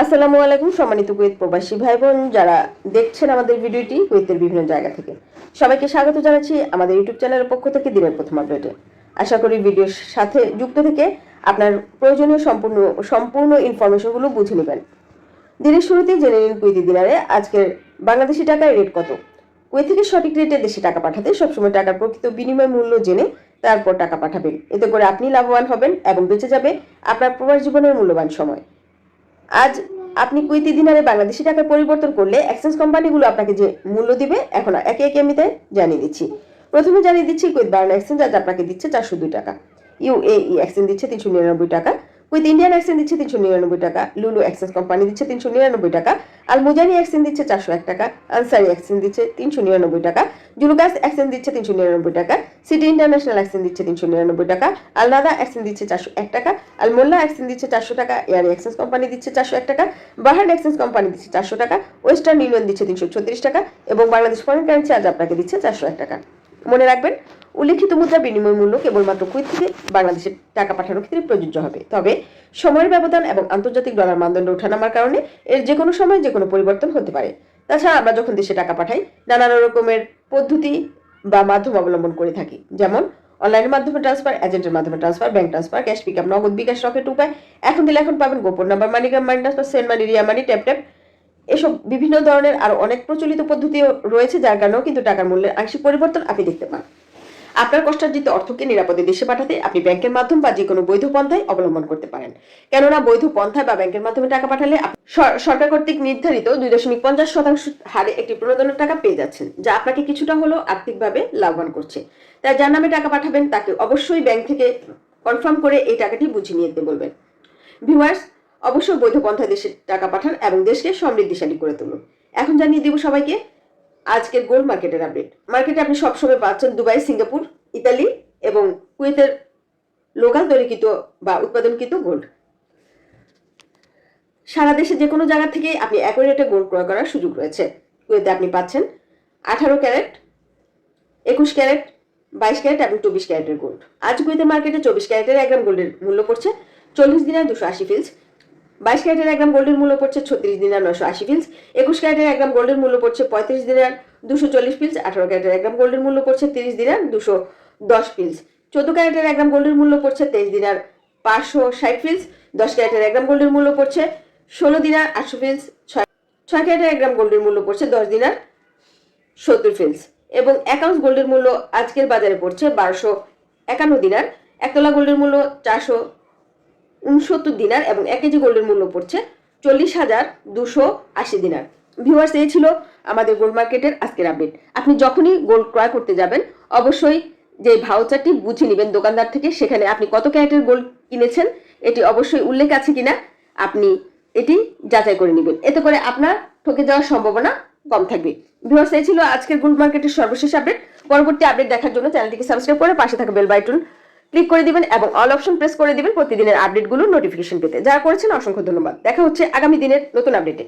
আসসালামু আলাইকুম সম্মানিত কুয়েত প্রবাসী ভাই বোন যারা দেখছেন আমাদের ভিডিওটি কুয়েতের বিভিন্ন জায়গা থেকে। সবাইকে স্বাগত জানাচ্ছি আমাদের ইউটিউব চ্যানেলের পক্ষ থেকে দিনের প্রথম আপডেটে। আশা করি ভিডিওর সাথে যুক্ত থেকে আপনার প্রয়োজনীয় সম্পূর্ণ সম্পূর্ণ ইনফরমেশনগুলো বুঝে নেবেন। দিনের শুরুতেই জেনে নিন কুয়েতি দিনারে আজকের বাংলাদেশি টাকায় রেট কত। কুয়েত থেকে সঠিক রেটে দেশে টাকা পাঠাতে সবসময় টাকার প্রকৃত বিনিময় মূল্য জেনে তারপর টাকা পাঠাবেন। এতে করে আপনি লাভবান হবেন এবং বেঁচে যাবে আপনার প্রবাস জীবনের মূল্যবান সময়। আজ আপনি কুইতি দিনারে বাংলাদেশি টাকায় পরিবর্তন করলে এক্সচেঞ্জ কোম্পানিগুলো আপনাকে যে মূল্য দিবে, এখন একে একে আমি তাই জানিয়ে দিচ্ছি। প্রথমে জানিয়ে দিচ্ছি কুইত বাংলা এক্সচেঞ্জ আজ আপনাকে দিচ্ছে চারশো দুই টাকা। ইউএই এক্সচেঞ্জ দিচ্ছে তিনশো নিরানব্বই টাকা। কুইত ইন্ডিয়ান এক্সচেঞ্জ দিচ্ছে তিনশো নিরানব্বই টাকা লুলু এক্সচেঞ্জ কোম্পানি দিচ্ছে তিনশো নিরানব্বই টাকা আল মুজানি দিচ্ছে চারশো এক টাকা আনসারি এক্সচেঞ্জ দিচ্ছে তিনশো নিরানব্বই টাকা জুলুকাস এক্সচেঞ্জ দিচ্ছে তিনশো নিরানব্বই টাকা সিটি ইন্টারন্যাশনাল এক্সচেঞ্জ দিচ্ছে তিনশো নিরানব্বই টাকা আল নাদা দিচ্ছে চারশো এক টাকা আল মোল্লা এক্সচেঞ্জ দিচ্ছে চারশো টাকা এয়ার এক্সচেঞ্জ কোম্পানি দিচ্ছে চারশো এক টাকা বাহার এক্সচেঞ্জ কোম্পানি দিচ্ছে চারশো টাকা ওয়েস্টার্ন ইউনিয়ন দিচ্ছে তিনশো ছত্রিশ টাকা এবং বাংলাদেশ ফরেন কারেন্সি আজ আপনাকে দিচ্ছে চারশো এক টাকা। মনে রাখবেন, উল্লেখিত মুদ্রা বিনিময় মূল্য কেবলমাত্র কুইত থেকে বাংলাদেশে টাকা পাঠানোর ক্ষেত্রে প্রযোজ্য হবে। তবে সময়ের ব্যবধান এবং আন্তর্জাতিক ডলার মানদণ্ড ওঠানামার কারণে এর যে কোনো সময় যে কোনো পরিবর্তন হতে পারে। তাছাড়া আমরা যখন দেশে টাকা পাঠাই নানান রকমের পদ্ধতি বা মাধ্যম অবলম্বন করে থাকি। যেমন, অনলাইনের মাধ্যমে ট্রান্সফার, এজেন্টের মাধ্যমে transfer, bank transfer, cash pickup, Nagad bKash, Rocket Upay, এখন দিলে এখন পাবেন গোপন number, MoneyGram money transfer send money, Ria money, tap tap. এসব বিভিন্ন ধরনের আরও অনেক প্রচলিত পদ্ধতিও রয়েছে, যার কারণেও কিন্তু টাকার মূল্যের আংশিক পরিবর্তন আপনি দেখতে পান। আপনার কষ্টার্জিত অর্থকে নিরাপদে দেশে পাঠাতে আপনি ব্যাংকের মাধ্যম বা যে কোনো বৈধ পন্থায় অবলম্বন করতে পারেন। কেননা বৈধ পন্থায় বা ব্যাংকের মাধ্যমে টাকা পাঠালে সরকার কর্তৃক নির্ধারিত দুই দশমিক পঞ্চাশ শতাংশ হারে একটি প্রণোদনের টাকা পেয়ে যাচ্ছেন, যা আপনাকে কিছুটা হলেও আর্থিকভাবে লাভবান করছে। তাই যার নামে টাকা পাঠাবেন তাকে অবশ্যই ব্যাংক থেকে কনফার্ম করে এই টাকাটি বুঝিয়ে নিয়ে যেতে বলবেন। ভিউয়ার্স অবশ্যই বৈধ পন্থায় দেশে টাকা পাঠান এবং দেশকে সমৃদ্ধিশালী করে তুলুন। এখন জানিয়ে দিব সবাইকে আজকের গোল্ড মার্কেটের আপডেট। মার্কেটে আপনি সবসময় পাচ্ছেন দুবাই, সিঙ্গাপুর, ইতালি এবং কুয়েতের লোকাল তৈরিকৃত বা উৎপাদনকৃত গোল্ড। সারা দেশে যে কোনো জায়গা থেকে আপনি একই রেটে গোল্ড ক্রয় করার সুযোগ রয়েছে। কুয়েতে আপনি পাচ্ছেন আঠারো ক্যারেট, একুশ ক্যারেট, বাইশ ক্যারেট এবং চব্বিশ ক্যারেটের গোল্ড। আজ কুয়েতে মার্কেটে চব্বিশ ক্যারেটের এক গ্রাম গোল্ডের মূল্য পড়ছে চল্লিশ দিনের দুশো আশি ফিলস। বাইশ ক্যারেটের এক গ্রাম গোল্ডের মূল্য পড়ছে ছত্রিশ দিনার নশো আশি ফিলস একুশ ক্যারেটের এক গ্রাম গোল্ডের মূল্য পড়ছে পঁয়ত্রিশ দিনার দুশো চল্লিশ ফিলস আঠারো ক্যারেটের এক গ্রাম গোল্ডের মূল্য পড়ছে তিরিশ দিনার দুশো দশ ফিলস চোদ্দ ক্যারেটের এক গ্রাম গোল্ডের মূল্য পড়ছে তেইশ দিনার পাঁচশো ষাট ফিলস দশ ক্যারেটের এক গ্রাম গোল্ডের মূল্য পড়ছে ষোলো দিনার আটশো ফিলস ছয় ছয় ক্যারেটের এক গ্রাম গোল্ডের মূল্য পড়ছে দশ দিনার সত্তর ফিলস এবং এক আউন্স গোল্ডের মূল্য আজকের বাজারে পড়ছে বারোশো একান্ন দিনার। একতলা গোল্ডের মূল্য চারশো উনসত্তর দিনার এবং এক কেজি গোল্ডের মূল্য পড়ছে চল্লিশ হাজার দুশো আশি দিনার। ভিউয়ার্স এই ছিল আমাদের গোল্ড মার্কেটের আজকের আপডেট আপনি যখনই গোল্ড ক্রয় করতে যাবেন, অবশ্যই যে ভাউচারটি বুঝে নেবেন দোকানদার থেকে, সেখানে আপনি কত ক্যারেটের গোল্ড কিনেছেন, এটি অবশ্যই উল্লেখ আছে কিনা, আপনি এটি যাচাই করে নেবেন। এতে করে আপনার ঠকে যাওয়ার সম্ভাবনা কম থাকবে। ভিউয়ার্স এই ছিল আজকের গোল্ড মার্কেটের সর্বশেষ আপডেট পরবর্তী আপডেট দেখার জন্য চ্যানেলটিকে সাবস্ক্রাইব করে পাশে থাকা বেল বাটন ক্লিক করে দিবেন এবং অল অপশন প্রেস করে দিবেন প্রতিদিনের আপডেটগুলো নোটিফিকেশন পেতে। যারা করেছেন, অসংখ্য ধন্যবাদ। দেখা হচ্ছে আগামী দিনের নতুন আপডেটে।